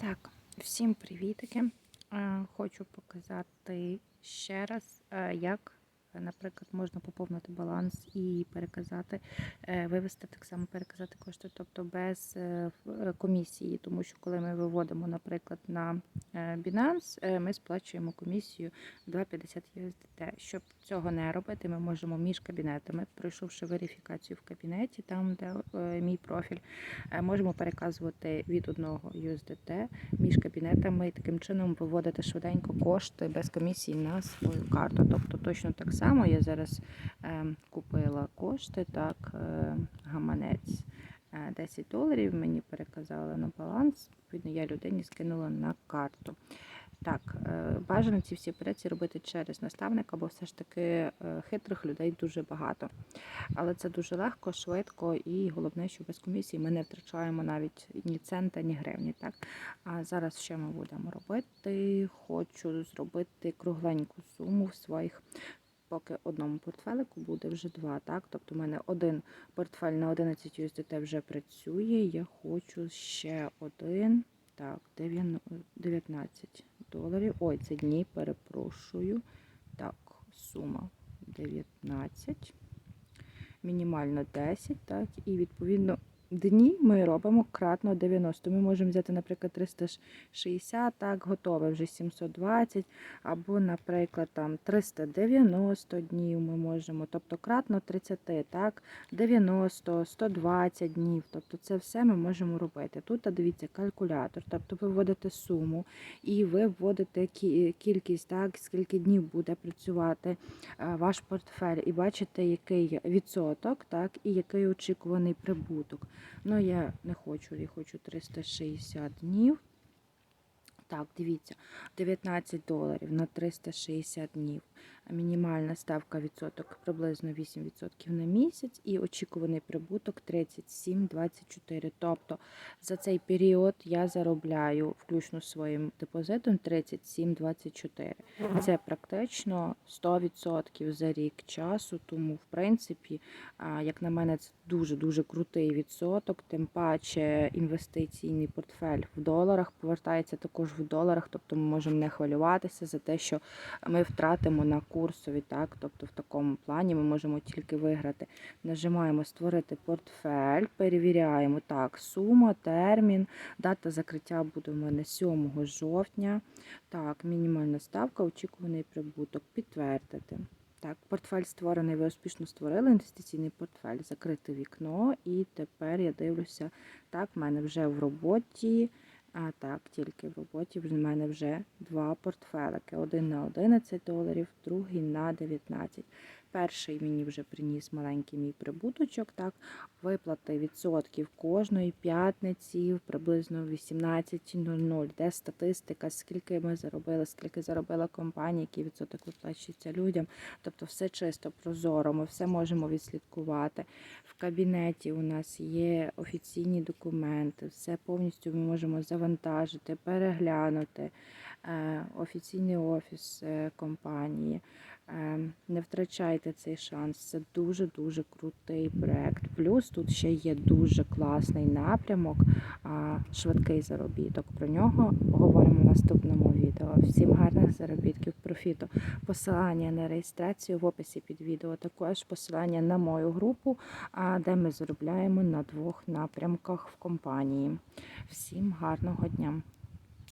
Так, всім привітики. Е, Хочу показати ще раз, е, як, наприклад, можна поповнити баланс і переказати, е, вивести так само, переказати кошти, тобто без е, е, комісії, тому що коли ми виводимо, наприклад, на е, Binance, е, ми сплачуємо комісію 2,50 USDT. Щоб цього не робити, ми можемо між кабінетами, пройшовши верифікацію в кабінеті, там де е, мій профіль, е, можемо переказувати від одного USDT між кабінетами і таким чином виводити швиденько кошти без комісії на свою карту. Тобто точно так само я зараз е, купила кошти, так, е, гаманець. е, 10 доларів мені переказали на баланс, відповідно, я людині скинула на карту. Так, е, бажано ці всі операції робити через наставника, бо все ж таки е, хитрих людей дуже багато. Але це дуже легко, швидко і головне, що без комісії ми не втрачаємо навіть ні цента, ні гривні. Так? А зараз що ми будемо робити? Хочу зробити кругленьку суму в своїх. Поки одному портфелику буде вже два, так? Тобто в мене один портфель на 11 USDT вже працює. Я хочу ще один. Так, 19 доларів. Ой, це дні, перепрошую. Так, сума 19. Мінімально 10, так, і відповідно дні ми робимо кратно 90. Ми можемо взяти, наприклад, 360, так, готове вже 720, або, наприклад, там 390 днів ми можемо, тобто кратно 30, так, 90, 120 днів. Тобто це все ми можемо робити. Тут, дивіться, калькулятор, тобто ви вводите суму і ви вводите кількість, так, скільки днів буде працювати ваш портфель, і бачите, який відсоток, так, і який очікуваний прибуток. Ну, я не хочу, я хочу 360 днів. Так, дивіться, 19 доларів на 360 днів. Мінімальна ставка відсоток приблизно 8% на місяць і очікуваний прибуток 37,24. Тобто за цей період я заробляю включно своїм депозитом 37,24. Це практично 100% за рік часу. Тому, в принципі, як на мене, це дуже-дуже крутий відсоток. Тим паче інвестиційний портфель в доларах повертається також в доларах, тобто ми можемо не хвилюватися за те, що ми втратимо на курсові, так, тобто в такому плані ми можемо тільки виграти. Нажимаємо створити портфель, перевіряємо так, сума, термін, дата закриття буде в мене 7 жовтня. Так, мінімальна ставка, очікуваний прибуток, підтвердити. Так, портфель створений, ви успішно створили інвестиційний портфель, закрите вікно, і тепер я дивлюся, так, в мене вже в роботі. А так, тільки в роботі в мене вже два портфелики. Один на 11 доларів, другий на 19. Перший мені вже приніс маленький мій прибуточок. Так, виплати відсотків кожної п'ятниці, приблизно 18.00, де статистика, скільки ми заробили, скільки заробила компанія, який відсоток виплачується людям. Тобто все чисто, прозоро, ми все можемо відслідкувати. В кабінеті у нас є офіційні документи, все повністю ми можемо завантажити, переглянути. Е, Офіційний офіс е, компанії. Е, Не втрачайте цей шанс. Це дуже-дуже крутий проект. Плюс тут ще є дуже класний напрямок, швидкий заробіток. Про нього поговоримо в наступному відео. Всім гарних заробітків профіту. Посилання на реєстрацію в описі під відео. Також посилання на мою групу, де ми заробляємо на двох напрямках в компанії. Всім гарного дня!